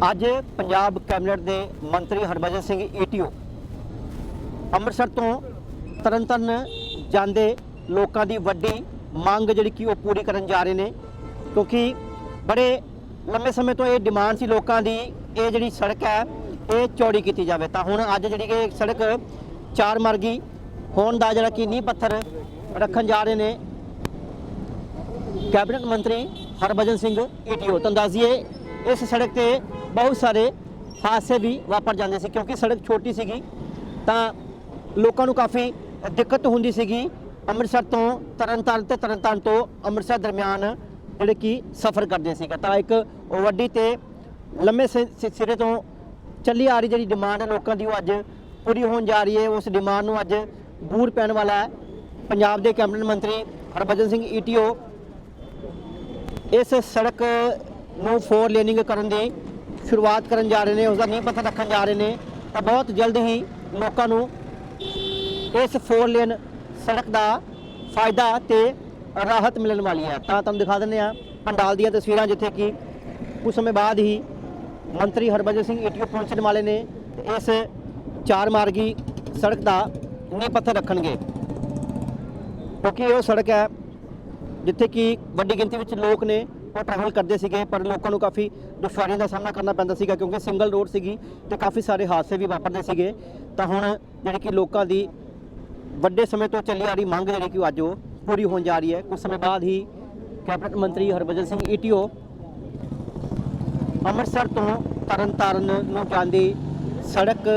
ਅੱਜ ਪੰਜਾਬ ਕੈਬਨਿਟ ਦੇ ਮੰਤਰੀ ਹਰਭਜਨ ਸਿੰਘ ਈਟੀਓ ਅੰਮ੍ਰਿਤਸਰ ਤੋਂ ਤਰਨਤਾਰਨ ਜਾਂਦੇ ਲੋਕਾਂ ਦੀ ਵੱਡੀ ਮੰਗ ਜਿਹੜੀ ਕਿ ਉਹ ਪੂਰੀ ਕਰਨ ਜਾ ਰਹੇ ਨੇ, ਕਿਉਂਕਿ ਬੜੇ ਲੰਮੇ ਸਮੇਂ ਤੋਂ ਇਹ ਡਿਮਾਂਡ ਸੀ ਲੋਕਾਂ ਦੀ, ਇਹ ਜਿਹੜੀ ਸੜਕ ਹੈ, ਇਹ ਚੌੜੀ ਕੀਤੀ ਜਾਵੇ। ਤਾਂ ਹੁਣ ਅੱਜ ਜਿਹੜੀ ਕਿ ਸੜਕ ਚਾਰ ਮਾਰਗੀ ਹੋਣ ਦਾ ਜਿਹੜਾ ਕਿ ਨੀਂਹ ਪੱਥਰ ਰੱਖਣ ਜਾ ਰਹੇ ਨੇ, ਕੈਬਨਿਟ ਮੰਤਰੀ ਹਰਭਜਨ ਸਿੰਘ ਈਟੀਓ। ਤੁਹਾਨੂੰ ਦੱਸ ਇਸ ਸੜਕ ਤੇ ਬਹੁਤ ਸਾਰੇ ਹਾਦਸੇ ਵੀ ਵਾਪਰ ਜਾਂਦੇ ਸੀ ਕਿਉਂਕਿ ਸੜਕ ਛੋਟੀ ਸੀਗੀ ਤਾਂ ਲੋਕਾਂ ਨੂੰ ਕਾਫੀ ਦਿੱਕਤ ਹੁੰਦੀ ਸੀਗੀ। ਅੰਮ੍ਰਿਤਸਰ ਤੋਂ ਤਰਨਤਾਰਨ ਤੇ ਤਰਨਤਾਰਨ ਤੋਂ ਅੰਮ੍ਰਿਤਸਰ ਦਰਮਿਆਨ ਜਿਹੜੇ ਕਿ ਸਫ਼ਰ ਕਰਦੇ ਸੀਗਾ। ਤਾਂ ਇੱਕ ਵੱਡੀ ਤੇ ਲੰਮੇ ਸਿ- ਸਿ- ਸਿਰੇ ਤੋਂ ਚੱਲੀ ਆ ਰਹੀ ਜਿਹੜੀ ਡਿਮਾਂਡ ਹੈ ਲੋਕਾਂ ਦੀ ਉਹ ਅੱਜ ਪੂਰੀ ਹੋਣ ਜਾ ਰਹੀ ਹੈ। ਉਸ ਡਿਮਾਂਡ ਨੂੰ ਅੱਜ ਬੂਰ ਪੈਣ ਵਾਲਾ ਹੈ। ਪੰਜਾਬ ਦੇ ਕੈਬਨਿਟ ਮੰਤਰੀ ਹਰਭਜਨ ਸਿੰਘ ਈਟੀਓ ਇਸ ਸੜਕ ਨੂੰ ਫੋਰ ਲੇਨਿੰਗ ਕਰਨ ਦੀ ਸ਼ੁਰੂਆਤ ਕਰਨ ਜਾ ਰਹੇ ਨੇ ਉਸ ਦਾ ਨੀਂਹ ਪੱਥਰ ਰੱਖਣ ਜਾ ਰਹੇ ਨੇ। ਤਾਂ ਬਹੁਤ ਜਲਦ ਹੀ ਲੋਕਾਂ ਨੂੰ ਇਸ ਫੋਰ ਲੇਨ ਸੜਕ ਦਾ ਫਾਇਦਾ ਤੇ ਰਾਹਤ ਮਿਲਣ ਵਾਲੀ ਹੈ। ਤਾਂ ਤੁਹਾਨੂੰ ਦਿਖਾ ਦਿੰਦੇ ਆ ਪੰਡਾਲ ਦੀਆਂ ਤਸਵੀਰਾਂ, ਜਿੱਥੇ ਕਿ ਕੁਝ ਸਮੇਂ ਬਾਅਦ ਹੀ ਮੰਤਰੀ ਹਰਭਜਨ ਸਿੰਘ ਈਟੀਓ ਪਹੁੰਚਣ ਵਾਲੇ ਨੇ ਤੇ ਇਸ ਚਾਰ ਮਾਰਗੀ ਸੜਕ ਦਾ ਨੀਂਹ ਪੱਥਰ ਰੱਖਣਗੇ। ਕਿਉਂਕਿ ਇਹ ਉਹ ਸੜਕ ਹੈ, ਜਿੱਥੇ ਕਿ ਵੱਡੀ ਗਿਣਤੀ ਵਿੱਚ ਲੋਕ ਨੇ। ਉਹ ਟਰੈਵਲ ਕਰਦੇ ਸੀਗੇ, ਪਰ ਲੋਕਾਂ ਨੂੰ ਕਾਫੀ ਦੁਸ਼ਵਾਰੀਆਂ ਦਾ ਸਾਹਮਣਾ ਕਰਨਾ ਪੈਂਦਾ ਸੀਗਾ ਕਿਉਂਕਿ ਸਿੰਗਲ ਰੋਡ ਸੀਗੀ ਤੇ ਕਾਫੀ ਸਾਰੇ ਹਾਦਸੇ ਵੀ ਵਾਪਰਦੇ ਸੀਗੇ। ਤਾਂ ਹੁਣ ਜਿਹੜੀ ਕਿ ਲੋਕਾਂ ਦੀ ਵੱਡੇ ਸਮੇਂ ਤੋਂ ਚੱਲੀ ਆ ਰਹੀ ਮੰਗ ਜਿਹੜੀ ਕਿ ਉਹ ਅੱਜ ਉਹ ਪੂਰੀ ਹੋਣ ਜਾ ਰਹੀ ਹੈ। ਕੁਝ ਸਮੇਂ ਬਾਅਦ ਹੀ ਕੈਬਨਿਟ ਮੰਤਰੀ ਹਰਭਜਨ ਸਿੰਘ ਈਟੀਓ ਅੰਮ੍ਰਿਤਸਰ ਤੋਂ ਤਰਨਤਾਰਨ ਨੂੰ ਜਾਂਦੀ ਸੜਕ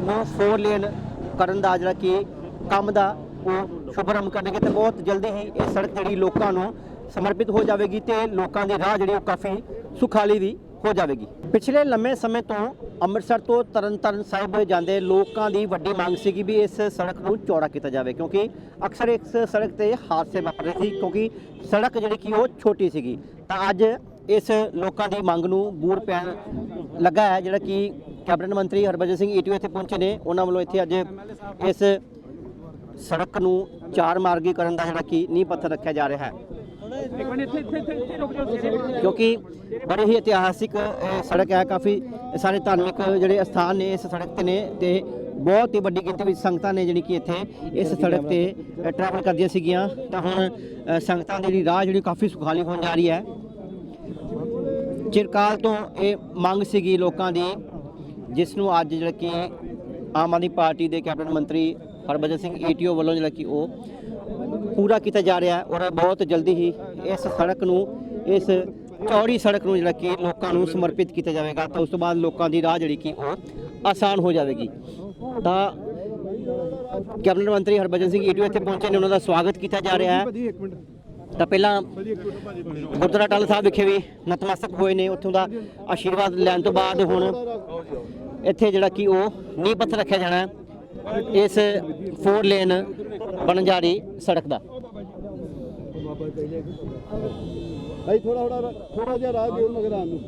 ਨੂੰ ਫੋਰ ਲੇਨ ਕਰਨ ਦਾ ਜਿਹੜਾ ਕਿ ਕੰਮ ਦਾ ਉਹ ਸ਼ੁਭਰਮ ਕਰਨਗੇ ਤੇ ਬਹੁਤ ਜਲਦੀ ਹੀ ਇਹ ਸੜਕ ਜਿਹੜੀ ਲੋਕਾਂ ਨੂੰ ਸਮਰਪਿਤ ਹੋ ਜਾਵੇਗੀ ਤੇ ਲੋਕਾਂ ਦੀ ਰਾਹ ਜਿਹੜੀ ਉਹ ਕਾਫੀ ਸੁਖਾਲੀ ਵੀ ਹੋ ਜਾਵੇਗੀ। ਪਿਛਲੇ ਲੰਮੇ ਸਮੇਂ ਤੋਂ ਅੰਮ੍ਰਿਤਸਰ ਤੋਂ ਤਰਨਤਾਰਨ ਸਾਹਿਬ ਜਾਂਦੇ ਲੋਕਾਂ ਦੀ ਵੱਡੀ ਮੰਗ ਸੀਗੀ ਵੀ ਇਸ ਸੜਕ ਨੂੰ ਚੌੜਾ ਕੀਤਾ ਜਾਵੇ ਕਿਉਂਕਿ ਅਕਸਰ ਇਸ ਸੜਕ ਤੇ ਹਾਦਸੇ ਵਾਪਰਦੇ ਸੀ ਕਿਉਂਕਿ ਸੜਕ ਜਿਹੜੀ ਕਿ ਉਹ ਛੋਟੀ ਸੀਗੀ। ਤਾਂ ਅੱਜ ਇਸ ਲੋਕਾਂ ਦੀ ਮੰਗ ਨੂੰ ਬੂਰ ਪੈਣ ਲੱਗਾ ਹੈ, ਜਿਹੜਾ ਕਿ ਕੈਬਨਿਟ ਮੰਤਰੀ ਹਰਭਜਨ ਸਿੰਘ ਈਟੀਓ ਇੱਥੇ ਪਹੁੰਚੇ ਨੇ। ਉਹਨਾਂ ਵੱਲੋਂ ਇੱਥੇ ਅੱਜ ਇਸ ਸੜਕ ਨੂੰ ਚਾਰ ਮਾਰਗੀ ਕਰਨ ਦਾ ਜਿਹੜਾ ਕਿ ਨੀਂਹ ਪੱਥਰ ਰੱਖਿਆ ਜਾ ਰਿਹਾ ਹੈ। ਕਿਉਂਕਿ ਬੜੇ ਹੀ ਇਤਿਹਾਸਿਕ ਸੜਕ ਹੈ, ਕਾਫੀ ਸਾਰੇ ਧਾਰਮਿਕ ਜਿਹੜੇ ਸਥਾਨ ਨੇ ਇਸ ਸੜਕ ਤੇ ਨੇ ਤੇ ਬਹੁਤ ਹੀ ਵੱਡੀ ਗਿਣਤੀ ਵਿੱਚ ਸੰਗਤਾਂ ਨੇ ਜਿਹੜੀ ਕਿ ਇੱਥੇ ਇਸ ਸੜਕ ਤੇ ਟਰੈਵਲ ਕਰਦੀਆਂ ਸੀਗੀਆਂ। ਤਾਂ ਹੁਣ ਸੰਗਤਾਂ ਦੀ ਜਿਹੜੀ ਰਾਹ ਜਿਹੜੀ ਕਾਫੀ ਸੁਖਾਲੀ ਹੋਣ ਜਾ ਰਹੀ ਹੈ। ਚਿਰਕਾਲ ਤੋਂ ਇਹ ਮੰਗ ਸੀਗੀ ਲੋਕਾਂ ਦੀ, ਜਿਸ ਨੂੰ ਅੱਜ ਜਿਹੜਾ ਕਿ ਆਮ ਆਦਮੀ ਪਾਰਟੀ ਦੇ ਕੈਬਨਿਟ ਮੰਤਰੀ ਹਰਭਜਨ ਸਿੰਘ ਈਟੀਓ ਵੱਲੋਂ ਜਿਹੜਾ ਕਿ ਉਹ ਪੂਰਾ ਕੀਤਾ ਜਾ ਰਿਹਾ ਹੈ ਔਰ ਬਹੁਤ ਜਲਦੀ ਹੀ ਇਸ ਸੜਕ ਨੂੰ ਇਸ ਚੌੜੀ ਸੜਕ ਨੂੰ ਜਿਹੜਾ ਕਿ ਲੋਕਾਂ ਨੂੰ ਸਮਰਪਿਤ ਕੀਤਾ ਜਾਵੇਗਾ ਤਾਂ ਉਸ ਤੋਂ ਬਾਅਦ ਲੋਕਾਂ ਦੀ ਰਾਹ ਜਿਹੜੀ ਕਿ ਉਹ ਆਸਾਨ ਹੋ ਜਾਵੇਗੀ। ਤਾਂ ਕੈਬਨਿਟ ਮੰਤਰੀ ਹਰਭਜਨ ਸਿੰਘ ਈਟੀਓ ਇੱਥੇ ਪਹੁੰਚੇ ਨੇ ਉਹਨਾਂ ਦਾ ਸਵਾਗਤ ਕੀਤਾ ਜਾ ਰਿਹਾ ਹੈ। ਤਾਂ ਪਹਿਲਾਂ ਗੁਰਦੁਆਰਾ ਟਾਲਾ ਸਾਹਿਬ ਵਿਖੇ ਵੀ ਨਤਮਸਤਕ ਹੋਏ ਨੇ ਉੱਥੋਂ ਦਾ ਆਸ਼ੀਰਵਾਦ ਲੈਣ ਤੋਂ ਬਾਅਦ ਹੁਣ ਇੱਥੇ ਜਿਹੜਾ ਕਿ ਉਹ ਨੀਂਹ ਪੱਥਰ ਰੱਖਿਆ ਜਾਣਾ ਹੈ। ਇਸ ਫੋਰ ਲੇਨ ਬਣਨ ਜਾ ਰਹੀ ਸੜਕ ਦਾ। ਭਾਈ ਥੋੜਾ ਥੋੜਾ ਥੋੜਾ ਜਿਹਾ ਰਾਹ ਦਿਓ ਮਗਰ ਆਉਣ ਨੂੰ।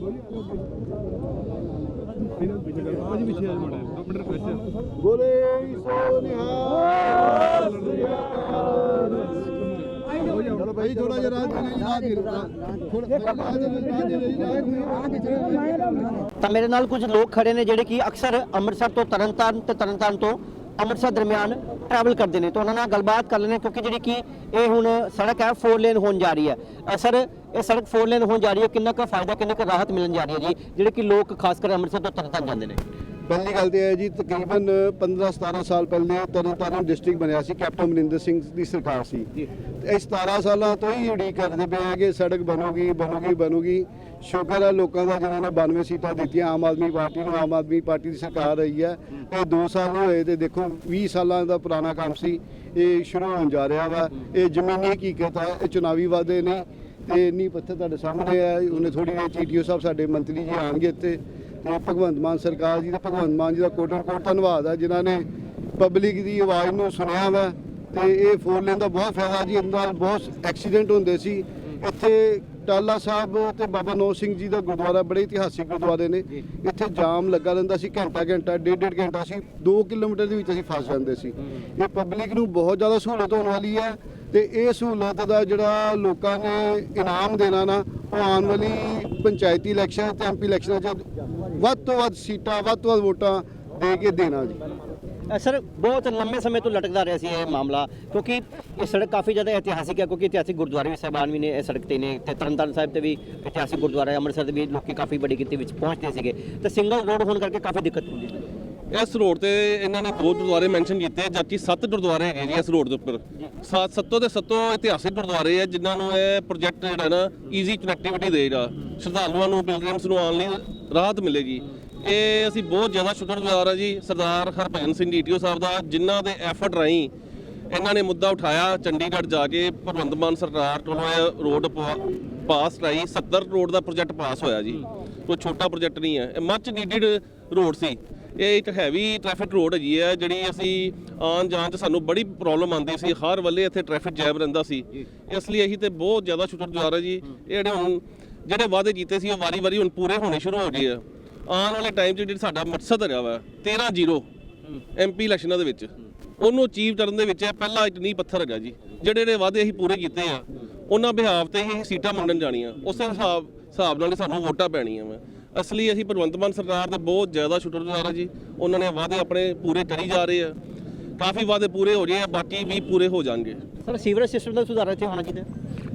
ਬੋਲੇ, ਸੋ ਨਿਹਾਲ। ਚਲੋ ਭਾਈ ਥੋੜਾ ਜਿਹਾ ਰਾਹ ਦਿਓ ਰਾਹ ਤਾਂ ਮੇਰੇ ਨਾਲ ਕੁਝ ਲੋਕ ਖੜੇ ਨੇ ਜਿਹੜੇ ਕਿ ਅਕਸਰ ਅੰਮ੍ਰਿਤਸਰ ਤੋਂ ਤਰਨਤਾਰਨ ਤੇ ਤਰਨਤਾਰਨ ਤੋਂ ਅੰਮ੍ਰਿਤਸਰ ਦਰਮਿਆਨ ਟਰੈਵਲ ਕਰਦੇ ਨੇ। ਤਾਂ ਉਹਨਾਂ ਨਾਲ ਗੱਲਬਾਤ ਕਰ ਲੈਣੇ ਕਿਉਂਕਿ ਜਿਹੜੀ ਕਿ ਇਹ ਹੁਣ ਸੜਕ ਹੈ ਫੋਰ ਲੇਨ ਹੋਣ ਜਾ ਰਹੀ ਹੈ। ਅ, ਸਰ ਇਹ ਸੜਕ ਫੋਰ ਲੇਨ ਹੋਣ ਜਾ ਰਹੀ ਹੈ ਕਿੰਨਾ ਕੁ ਫਾਇਦਾ ਕਿੰਨਾ ਕੁ ਰਾਹਤ ਮਿਲਣ ਜਾ ਰਹੀ ਹੈ ਜੀ ਜਿਹੜੇ ਕਿ ਲੋਕ ਖਾਸ ਕਰ ਅੰਮ੍ਰਿਤਸਰ ਤੋਂ ਤਰਨਤਾਰਨ ਜਾਂਦੇ ਨੇ। ਪਹਿਲੀ ਗੱਲ ਤੇ ਹੈ ਜੀ ਤਕਰੀਬਨ 15 17 ਸਾਲ ਪਹਿਲੇ ਤਰਨਤਾਰਨ ਡਿਸਟ੍ਰਿਕਟ ਬਣਿਆ ਸੀ ਕੈਪਟਨ ਅਮਰਿੰਦਰ ਸਿੰਘ ਦੀ ਸਰਕਾਰ ਸੀ। ਇਹ 17 ਸਾਲਾਂ ਤੋਂ ਹੀ ਉਡੀਕ ਕਰਦੇ ਪਏ ਆ ਕਿ ਸੜਕ ਬਣੂਗੀ ਬਣੂਗੀ ਬਣੂਗੀ। ਸ਼ੁਕਰ ਹੈ ਲੋਕਾਂ ਦਾ ਜਿਹਨਾਂ ਨੇ 92 ਸੀਟਾਂ ਦਿੱਤੀਆਂ ਆਮ ਆਦਮੀ ਪਾਰਟੀ ਨੂੰ ਆਮ ਆਦਮੀ ਪਾਰਟੀ ਦੀ ਸਰਕਾਰ ਰਹੀ ਹੈ। ਇਹ 2 ਸਾਲ ਨਹੀਂ ਹੋਏ ਤੇ ਦੇਖੋ 20 ਸਾਲਾਂ ਦਾ ਪੁਰਾਣਾ ਕੰਮ ਸੀ ਇਹ ਸ਼ੁਰੂ ਹੋਣ ਜਾ ਰਿਹਾ ਵਾ। ਇਹ ਜ਼ਮੀਨੀ ਹਕੀਕਤ ਹੈ ਇਹ ਚੁਣਾਵੀ ਵਾਅਦੇ ਨੇ। ਤੇ ਇੰਨੀ ਪੱਥਰ ਤੁਹਾਡੇ ਸਾਹਮਣੇ ਹੈ ਉਹਨੇ ਥੋੜੀ ਜਿਹੀ ਚੀਟੀਓ ਸਾਹਿਬ ਸਾਡੇ ਮੰਤਰੀ ਜੀ ਆਣਗੇ ਇੱਥੇ। ਤੇ ਭਗਵੰਤ ਮਾਨ ਸਰਕਾਰ ਜੀ ਦਾ ਭਗਵੰਤ ਮਾਨ ਜੀ ਦਾ ਕੋਟਨ ਕੋਟ ਧੰਨਵਾਦ ਹੈ ਜਿਨ੍ਹਾਂ ਨੇ ਪਬਲਿਕ ਦੀ ਆਵਾਜ਼ ਨੂੰ ਸੁਣਿਆ ਵਾ ਤੇ ਇਹ ਫੋਰ ਲੇਨ ਦਾ ਬਹੁਤ ਫਾਇਦਾ ਜੀ ਨਾਲ ਬਹੁਤ ਐਕਸੀਡੈਂਟ ਹੁੰਦੇ ਸੀ। ਇੱਥੇ ਟਾਲਾ ਸਾਹਿਬ ਤੇ ਬਾਬਾ ਨੌ ਸਿੰਘ ਜੀ ਦਾ ਗੁਰਦੁਆਰਾ ਬੜੇ ਇਤਿਹਾਸਿਕ ਗੁਰਦੁਆਰੇ ਨੇ। ਇੱਥੇ ਜਾਮ ਲੱਗਾ ਰਹਿੰਦਾ ਸੀ ਘੰਟਾ ਘੰਟਾ ਡੇਢ ਡੇਢ ਘੰਟਾ ਸੀ। 2 ਕਿਲੋਮੀਟਰ ਦੇ ਵਿੱਚ ਅਸੀਂ ਫਸ ਜਾਂਦੇ ਸੀ। ਇਹ ਪਬਲਿਕ ਨੂੰ ਬਹੁਤ ਜ਼ਿਆਦਾ ਸਹੂਲਤ ਹੋਣ ਵਾਲੀ ਹੈ। ਤੇ ਇਹ ਸਹੂਲਤ ਦਾ ਜਿਹੜਾ ਲੋਕਾਂ ਨੇ ਇਨਾਮ ਦੇਣਾ ਨਾ, ਉਹ ਆਉਣ ਵਾਲੀ ਪੰਚਾਇਤੀ ਇਲੈਕਸ਼ਨ ਤੇ ਐਮਪੀ ਇਲੈਕਸ਼ਨਾਂ 'ਚ ਵੱਧ ਤੋਂ ਵੱਧ ਸੀਟਾਂ, ਵੱਧ ਤੋਂ ਵੱਧ ਵੋਟਾਂ ਦੇ ਕੇ ਦੇਣਾ ਜੀ। ਸਰ, ਬਹੁਤ ਲੰਮੇ ਸਮੇਂ ਤੋਂ ਲਟਕਦਾ ਰਿਹਾ ਸੀ ਇਹ ਮਾਮਲਾ, ਕਿਉਂਕਿ ਇਹ ਸੜਕ ਕਾਫੀ ਜ਼ਿਆਦਾ ਇਤਿਹਾਸਿਕ ਹੈ, ਕਿਉਂਕਿ ਇਤਿਹਾਸਿਕ ਗੁਰਦੁਆਰੇ ਵੀ ਸਾਹਿਬਾਨ ਵੀ ਨੇ, ਇਹ ਸੜਕ ਤੇ ਨੇ ਤੇ ਤਰਨਤਾਰਨ ਸਾਹਿਬ ਤੇ ਵੀ ਇਤਿਹਾਸਿਕ ਗੁਰਦੁਆਰਾ ਹੈ, ਅੰਮ੍ਰਿਤਸਰ ਦੇ ਵੀ ਲੋਕੀ ਕਾਫੀ ਵੱਡੀ ਗਿਣਤੀ ਵਿੱਚ ਪਹੁੰਚਦੇ ਸੀਗੇ। ਤੇ ਸਿੰਗਲ ਰੋਡ ਹੋਣ ਕਰਕੇ ਕਾਫੀ ਦਿੱਕਤ ਹੁੰਦੀ ਸੀ। ਇਸ ਰੋਡ ਤੇ ਇਹਨਾਂ ਨੇ ਦੋ ਗੁਰਦੁਆਰੇ ਮੈਂਸ਼ਨ ਕੀਤੇ, ਜਦਕਿ ਸੱਤ ਗੁਰਦੁਆਰੇ ਹੈਗੇ ਜੀ ਇਸ ਰੋਡ ਦੇ ਉੱਪਰ। ਸੱਤ ਸੱਤੋਂ ਦੇ ਸੱਤੋਂ ਇਤਿਹਾਸਿਕ ਗੁਰਦੁਆਰੇ ਆ, ਜਿਨ੍ਹਾਂ ਨੂੰ ਇਹ ਪ੍ਰੋਜੈਕਟ ਜਿਹੜਾ ਨਾ ਈਜ਼ੀ ਕਨੈਕਟੀਵਿਟੀ ਦੇਗਾ ਸ਼ਰਧਾਲੂਆਂ ਨੂੰ ਪਿਲਗ੍ਰਿਮਸ ਨੂੰ ਆਉਣ ਲਈ ਰਾਹਤ ਮਿਲੇਗੀ। ਇਹ ਅਸੀਂ ਬਹੁਤ ਜ਼ਿਆਦਾ ਸ਼ੁਕਰਗੁਜ਼ਾਰ ਆ ਜੀ, ਸਰਦਾਰ ਹਰਭਜਨ ਸਿੰਘ ਡੀਟੀਓ ਸਾਹਿਬ ਦਾ, ਜਿਨ੍ਹਾਂ ਦੇ ਐਫਰਟ ਰਾਹੀਂ ਇਹਨਾਂ ਨੇ ਮੁੱਦਾ ਉਠਾਇਆ ਚੰਡੀਗੜ੍ਹ ਜਾ ਕੇ, ਭਗਵੰਤ ਮਾਨ ਸਰਕਾਰ ਕੋਲੋਂ ਇਹ ਰੋਡ ਪਾਸ ਕਰਾਈ। 70 ਰੋਡ ਦਾ ਪ੍ਰੋਜੈਕਟ ਪਾਸ ਹੋਇਆ ਜੀ। ਕੋਈ ਛੋਟਾ ਪ੍ਰੋਜੈਕਟ ਨਹੀਂ ਹੈ। ਇਹ ਮੱਚ ਨੀਡਡ ਰੋਡ ਸੀ। ਇਹ ਇੱਕ ਹੈਵੀ ਟ੍ਰੈਫਿਕ ਰੋਡ ਹੈਗੀ ਹੈ ਜਿਹੜੀ ਅਸੀਂ ਆਉਣ ਜਾਣ 'ਚ ਸਾਨੂੰ ਬੜੀ ਪ੍ਰੋਬਲਮ ਆਉਂਦੀ ਸੀ। ਹਰ ਵੇਲੇ ਇੱਥੇ ਟ੍ਰੈਫਿਕ ਜੈਮ ਰਹਿੰਦਾ ਸੀ। ਇਸ ਲਈ ਅਸੀਂ ਤੇ ਬਹੁਤ ਜ਼ਿਆਦਾ ਸ਼ੁਕਰਗੁਜ਼ਾਰ ਹਾਂ ਜੀ। ਇਹ ਜਿਹੜੇ ਹੁਣ, ਜਿਹੜੇ ਵਾਅਦੇ ਕੀਤੇ ਸੀ, ਉਹ ਵਾਰੀ-ਵਾਰੀ ਹੁਣ ਪੂਰੇ ਹੋਣੇ ਸ਼ੁਰੂ ਹੋ ਗਏ ਆ। ਆਉਣ ਵਾਲੇ ਟਾਈਮ 'ਚ ਜਿਹੜੀ ਸਾਡਾ ਮਕਸਦ ਹੈਗਾ ਵਾ 13-0 ਐਮਪੀ ਇਲੈਕਸ਼ਨਾਂ ਦੇ ਵਿੱਚ। ਉਹਨੂੰ ਅਚੀਵ ਕਰਨ ਦੇ ਵਿੱਚ ਇਹ ਪਹਿਲਾ ਇੱਕ ਨੀਂਹ ਪੱਥਰ ਹੈਗਾ ਜੀ। ਜਿਹੜੇ ਜਿਹੜੇ ਵਾਅਦੇ ਅਸੀਂ ਪੂਰੇ ਕੀਤੇ ਆ। ਉਹਨਾਂ ਬਿਹਾਵ ਤੇ ਹੀ ਸੀਟਾਂ ਮੰਗਣ ਜਾਣੀਆਂ। ਉਸੇ ਹਿਸਾਬ ਹਿਸਾਬ ਨਾਲ ਹੀ ਸਾਨੂੰ ਵੋਟਾਂ ਪੈਣੀਆਂ ਵਾ। ਅਸਲੀ ਅਸੀਂ ਭਗਵੰਤ ਮਾਨ ਸਰਕਾਰ ਦੇ ਬਹੁਤ ਜ਼ਿਆਦਾ ਸ਼ੁਕਰਗੁਜ਼ਾਰ ਆ ਜੀ। ਉਹਨਾਂ ਨੇ ਵਾਅਦੇ ਆਪਣੇ ਪੂਰੇ ਕਰੀ ਜਾ ਰਹੇ ਆ। ਕਾਫੀ ਵਾਅਦੇ ਪੂਰੇ ਹੋ ਗਏ ਆ ਬਾਕੀ ਵੀ ਪੂਰੇ ਹੋ ਜਾਣਗੇ। ਸਰ ਸੀਵਰੇਜ ਸਿਸਟਮ ਦਾ ਸੁਧਾਰ ਇੱਥੇ ਹੋਣਾ ਚਾਹੀਦਾ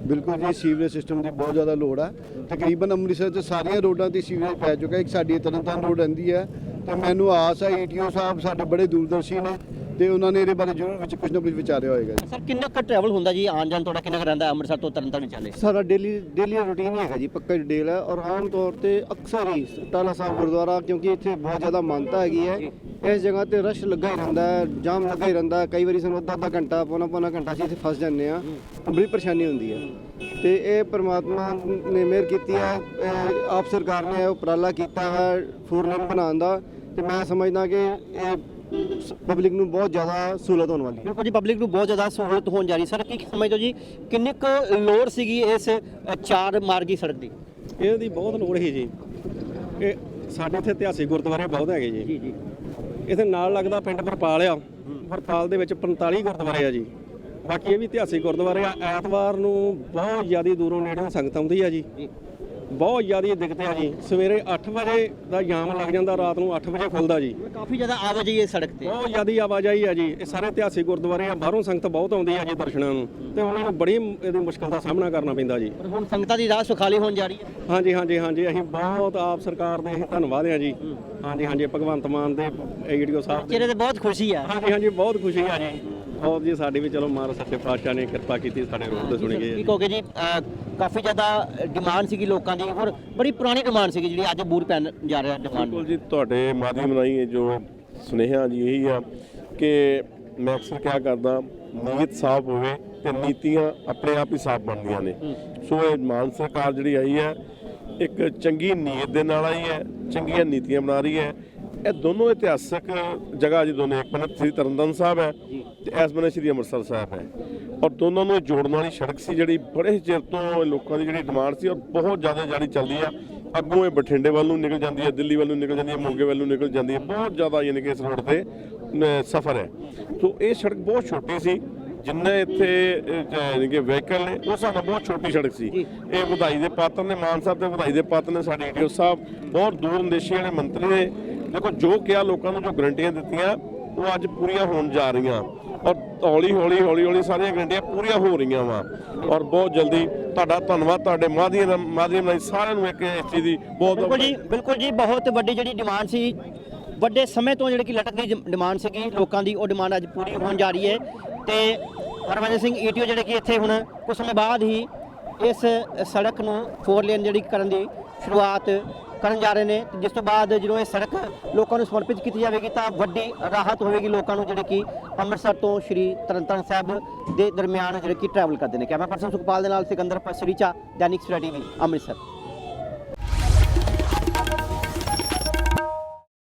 ਬਿਲਕੁਲ ਜੀ ਸੀਵਰੇਜ ਸਿਸਟਮ ਦੀ ਬਹੁਤ ਜ਼ਿਆਦਾ ਲੋੜ ਆ। ਤਕਰੀਬਨ ਅੰਮ੍ਰਿਤਸਰ 'ਚ ਸਾਰੀਆਂ ਰੋਡਾਂ ਤੇ ਸੀਵਰੇਜ ਪੈ ਚੁੱਕਾ ਇੱਕ ਸਾਡੀ ਤਰਨਤਾਰਨ ਰੋਡ ਰਹਿੰਦੀ ਹੈ। ਤੇ ਮੈਨੂੰ ਆਸ ਹੈ ਈਟੀਓ ਸਾਹਿਬ ਸਾਡੇ ਬੜੇ ਦੂਰਦਰਸ਼ੀ ਨੇ। ਤੇ ਉਹਨਾਂ ਨੇ ਇਹਦੇ ਬਾਰੇ ਜ਼ਰੂਰ ਵਿੱਚ ਕੁਝ ਨਾ ਕੁਝ ਵਿਚਾਰਿਆ ਹੋਏਗਾ ਜੀ। ਸਰ ਕਿੰਨਾ ਕੁ ਟਰੈਵਲ ਹੁੰਦਾ ਜੀ? ਆਉਣ ਜਾਣ ਤੁਹਾਡਾ ਕਿੰਨਾ ਕੁ ਰਹਿੰਦਾ? ਅੰਮ੍ਰਿਤਸਰ ਤੋਂ ਤਰਨਤਾਰਨ ਚੱਲੇ। ਸਾਡਾ ਡੇਲੀ ਡੇਲੀ ਰੂਟੀਨ ਹੀ ਹੈਗਾ ਜੀ ਪੱਕਾ ਡੇਲ ਹੈ। ਔਰ ਆਮ ਤੌਰ ਤੇ ਅਕਸਰ ਹੀ ਟਾਲਾ ਸਾਹਿਬ ਗੁਰਦੁਆਰਾ ਕਿਉਂਕਿ ਇੱਥੇ ਬਹੁਤ ਜ਼ਿਆਦਾ ਮਾਨਤਾ ਹੈਗੀ ਹੈ। ਇਸ ਜਗ੍ਹਾ ਤੇ ਰਸ਼ ਲੱਗਾ ਹੀ ਰਹਿੰਦਾ ਹੈ ਜਾਮ ਲੱਗਾ ਹੀ ਰਹਿੰਦਾ ਹੈ। ਕਈ ਵਾਰੀ ਸਾਨੂੰ ਅੱਧਾ ਅੱਧਾ ਘੰਟਾ ਪੌਣਾ ਪੌਣਾ ਘੰਟਾ ਅਸੀਂ ਇੱਥੇ ਫਸ ਜਾਂਦੇ ਆ ਬੜੀ ਪਰੇਸ਼ਾਨੀ ਹੁੰਦੀ ਹੈ। ਤੇ ਇਹ ਪ੍ਰਮਾਤਮਾ ਨੇ ਮਿਹਰ ਕੀਤੀ ਹੈ। ਇਹ ਆਪ ਸਰਕਾਰ ਨੇ ਉਪਰਾਲਾ ਕੀਤਾ ਹੈ ਫੋਰ ਲੇਨ ਬਣਾਉਣ ਦਾ। ਤੇ ਮੈਂ ਸਮਝਦਾ ਕਿ ਇਹ ਪਬਲਿਕ ਨੂੰ ਬਹੁਤ ਜ਼ਿਆਦਾ ਸਹੂਲਤ ਹੋਣ ਵਾਲੀ ਹੈ। ਬਿਲਕੁਲ ਜੀ ਪਬਲਿਕ ਨੂੰ ਬਹੁਤ ਜ਼ਿਆਦਾ ਸਹੂਲਤ ਹੋਣ ਜਾ ਰਹੀ ਸਰ ਕੀ ਸਮਝਦੇ ਹੋ ਜੀ ਕਿੰਨੀ ਕੁ ਲੋੜ ਸੀਗੀ ਇਸ ਅ, ਚਾਰ ਮਾਰਗੀ ਸੜਕ ਦੀ? ਇਹਦੀ ਬਹੁਤ ਲੋੜ ਸੀ ਜੀ। ਇਹ ਸਾਡੇ ਇੱਥੇ ਇਤਿਹਾਸਿਕ ਗੁਰਦੁਆਰੇ ਬਹੁਤ ਹੈਗੇ ਜੀ। ਜੀ ਜੀ। ਇਹਦੇ ਨਾਲ ਲੱਗਦਾ ਪਿੰਡ ਵਰਪਾਲ ਆ। ਵਰਪਾਲ ਦੇ ਵਿੱਚ 45 ਗੁਰਦੁਆਰੇ ਆ ਜੀ। ਬਾਕੀ ਇਹ ਵੀ ਇਤਿਹਾਸਿਕ ਗੁਰਦੁਆਰੇ ਆ। ਐਤਵਾਰ ਨੂੰ ਬਹੁਤ ਜ਼ਿਆਦਾ ਦੂਰੋਂ ਨੇੜਿਓਂ ਸੰਗਤ ਆਉਂਦੀ ਆ ਜੀ। ਜੀ। ਬਹੁਤ ਜ਼ਿਆਦਾ ਦਿੱਕਤ ਆ ਜੀ। ਸਵੇਰੇ 8 ਵਜੇ ਦਾ ਜਾਮ ਲੱਗ ਜਾਂਦਾ ਰਾਤ ਨੂੰ 8 ਵਜੇ ਖੁੱਲਦਾ ਜੀ। ਕਾਫੀ ਜ਼ਿਆਦਾ ਆਵਾਜਾਈ ਹੈ ਸੜਕ ਤੇ। ਬਹੁਤ ਜ਼ਿਆਦਾ ਆਵਾਜਾਈ ਆ ਜੀ। ਇਹ ਸਾਰੇ ਇਤਿਹਾਸਿਕ ਗੁਰਦੁਆਰੇ ਆ ਬਾਹਰੋਂ ਸੰਗਤ ਬਹੁਤ ਆਉਂਦੀ ਆ ਜੀ ਦਰਸ਼ਨਾਂ ਨੂੰ। ਤੇ ਉਹਨਾਂ ਨੂੰ ਬੜੀ ਇਹਦੀ ਮੁਸ਼ਕਲ ਦਾ ਸਾਹਮਣਾ ਕਰਨਾ ਪੈਂਦਾ ਜੀ। ਪਰ ਹੁਣ ਸੰਗਤਾਂ ਦੀ ਰਾਹ ਸੁਖਾਲੀ ਹੋਣ ਜਾ ਰਹੀ ਹੈ। ਹਾਂਜੀ ਹਾਂਜੀ ਹਾਂਜੀ। ਅਸੀਂ ਬਹੁਤ ਆਪ ਸਰਕਾਰ ਦੇ ਅਸੀਂ ਧੰਨਵਾਦ ਆ ਜੀ। ਹਾਂਜੀ ਹਾਂਜੀ। ਭਗਵੰਤ ਮਾਨ ਦੇ ਏਡੀਓ ਸਾਹਿਬ ਦੇ। ਚਿਹਰੇ ਤੇ ਬਹੁਤ ਖੁਸ਼ੀ ਆ। ਹਾਂਜੀ ਹਾਂਜੀ। ਬਹੁਤ ਖੁਸ਼ੀ ਆ ਜੀ। ਬਹੁਤ ਜੀ ਸਾਡੀ ਵੀ ਚਲੋ ਮਾਰ ਸੱਚੇ ਪਾਤਸ਼ਾਹ ਨੇ ਕਿਰਪਾ ਕੀਤੀ ਸਾਡੇ ਰੋਡ ਤੇ ਸੁਣੀ ਗਈ ਕੀ ਕਹੋਗੇ ਜੀ। ਅ, ਕਾਫੀ ਜ਼ਿਆਦਾ ਡਿਮਾਂਡ ਸੀਗੀ ਲੋਕਾਂ ਦੀ ਹੋਰ ਬੜੀ ਪੁਰਾਣੀ ਡਿਮਾਂਡ ਸੀਗੀ ਜਿਹੜੀ ਅੱਜ ਬੂਰ ਪੈਣ ਜਾ ਰਿਹਾ ਡਿਮਾਂਡ। ਬਿਲਕੁਲ ਜੀ ਤੁਹਾਡੇ ਮਾਧਿਅਮ ਰਾਹੀਂ ਜੋ ਸੁਨੇਹਾ ਜੀ ਇਹੀ ਆ ਕਿ ਮੈਂ ਅਕਸਰ ਕਿਹਾ ਕਰਦਾ ਨੀਅਤ ਸਾਫ਼ ਹੋਵੇ ਤੇ ਨੀਤੀਆਂ ਆਪਣੇ ਆਪ ਹੀ ਸਾਫ਼ ਬਣਦੀਆਂ ਨੇ। ਸੋ ਇਹ ਮਾਨ ਸਰਕਾਰ ਜਿਹੜੀ ਆਈ ਹੈ ਇੱਕ ਚੰਗੀ ਨੀਅਤ ਦੇ ਨਾਲ ਆਈ ਹੈ ਚੰਗੀਆਂ ਨੀਤੀਆਂ ਬਣਾ ਰਹੀ ਹੈ। ਇਹ ਦੋਨੋਂ ਇਤਿਹਾਸਕ ਜਗ੍ਹਾ ਜੀ ਦੋਨੇ ਇੱਕ ਬੰਨੇ ਸ੍ਰੀ ਤਰਨਤਾਰਨ ਸਾਹਿਬ ਹੈ। ਤੇ ਇਸ ਬੰਨੇ ਸ੍ਰੀ ਅੰਮ੍ਰਿਤਸਰ ਸਾਹਿਬ ਹੈ। ਔਰ ਦੋਨਾਂ ਨੂੰ ਜੋੜਨ ਵਾਲੀ ਸੜਕ ਸੀ ਜਿਹੜੀ ਬੜੇ ਚਿਰ ਤੋਂ ਲੋਕਾਂ ਦੀ ਜਿਹੜੀ ਡਿਮਾਂਡ ਸੀ ਔਰ ਬਹੁਤ ਜ਼ਿਆਦਾ ਜਾਰੀ ਚੱਲਦੀ ਆ। ਅੱਗੋਂ ਇਹ ਬਠਿੰਡੇ ਵੱਲ ਨੂੰ ਨਿਕਲ ਜਾਂਦੀ ਹੈ ਦਿੱਲੀ ਵੱਲ ਨੂੰ ਨਿਕਲ ਜਾਂਦੀ ਹੈ ਮੋਗੇ ਵੱਲ ਨੂੰ ਨਿਕਲ ਜਾਂਦੀ ਹੈ। ਬਹੁਤ ਜ਼ਿਆਦਾ ਯਾਨੀ ਕਿ ਇਸ ਰੋਡ ਤੇ ਸਫ਼ਰ ਹੈ। ਸੋ ਇਹ ਸੜਕ ਬਹੁਤ ਛੋਟੀ ਸੀ। ਜਿੰਨੇ ਇੱਥੇ ਯਾਨੀ ਕਿ ਵਹੀਕਲ ਨੇ ਉਹ ਸਾਨੂੰ ਬਹੁਤ ਛੋਟੀ ਸੜਕ ਸੀ। ਇਹ ਵਧਾਈ ਦੇ ਪਾਤਰ ਨੇ ਮਾਨ ਸਾਹਿਬ ਦੇ ਵਧਾਈ ਦੇ ਪਾਤਰ ਨੇ ਸਾਡੇ ਡੀਓ ਸਾਹਿਬ ਬਹੁਤ ਦੂਰ ਅੰਦੇਸ਼ੀ ਵਾਲੇ ਮੰਤਰੀ ਨੇ। ਦੇਖੋ ਜੋ ਕਿਹਾ ਲੋਕਾਂ ਨੂੰ ਜੋ ਗਰੰਟੀਆਂ ਦਿੱਤੀਆਂ ਉਹ ਅੱਜ ਪੂਰੀਆਂ ਹੋਣ ਜਾ ਰਹੀਆਂ। ਔਰ ਹੌਲੀ ਹੌਲੀ ਹੌਲੀ ਹੌਲੀ ਸਾਰੀਆਂ ਗਰੰਟੀਆਂ ਪੂਰੀਆਂ ਹੋ ਰਹੀਆਂ ਵਾ। ਔਰ ਬਹੁਤ ਜਲਦੀ ਤੁਹਾਡਾ ਧੰਨਵਾਦ ਤੁਹਾਡੇ ਮਾਧਿਅਮ ਮਾਧਿਅਮ ਨਾਲ ਸਾਰਿਆਂ ਨੂੰ ਇੱਕ ਇਸ ਚੀਜ਼ ਦੀ ਬਹੁਤ ਬਿਲਕੁਲ ਜੀ ਬਿਲਕੁਲ ਜੀ ਬਹੁਤ ਵੱਡੀ ਜਿਹੜੀ ਡਿਮਾਂਡ ਸੀ। ਵੱਡੇ ਸਮੇਂ ਤੋਂ ਜਿਹੜੀ ਕਿ ਲਟਕਦੀ ਡਿਮਾਂਡ ਸੀਗੀ ਲੋਕਾਂ ਦੀ ਉਹ ਡਿਮਾਂਡ ਅੱਜ ਪੂਰੀ ਹੋਣ ਜਾ ਰਹੀ ਹੈ। ਤੇ ਹਰਮਨਜੀਤ ਸਿੰਘ ਈਟੀਓ ਜਿਹੜੇ ਕਿ ਇੱਥੇ ਹੁਣ ਕੁਝ ਸਮੇਂ ਬਾਅਦ ਹੀ ਇਸ ਸੜਕ ਨੂੰ ਫੋਰ ਲੇਨ ਜਿਹੜੀ ਕਰਨ ਦੀ ਸ਼ੁਰੂਆਤ ਕਰਨ ਜਾ ਰਹੇ ਨੇ। ਜਿਸ ਤੋਂ ਬਾਅਦ ਜਦੋਂ ਇਹ ਸੜਕ ਲੋਕਾਂ ਨੂੰ ਸਮਰਪਿਤ ਕੀਤੀ ਜਾਵੇਗੀ ਤਾਂ ਵੱਡੀ ਰਾਹਤ ਹੋਵੇਗੀ ਲੋਕਾਂ ਨੂੰ, ਜਿਹੜੇ ਕਿ ਅੰਮ੍ਰਿਤਸਰ ਤੋਂ ਸ਼੍ਰੀ ਤਰਨਤਾਰਨ ਸਾਹਿਬ ਦੇ ਦਰਮਿਆਨ ਜਿਹੜੇ ਕਿ ਟਰੈਵਲ ਕਰਦੇ ਨੇ। ਕੈਮਰਾ ਪਰਸਨ ਸੁਖਪਾਲ ਦੇ ਨਾਲ ਸਿਕੰਦਰ ਪਸਰੀਚਾ ਦੈਨਿਕ ਸਵੇਰਾ ਵੀ ਅੰਮ੍ਰਿਤਸਰ।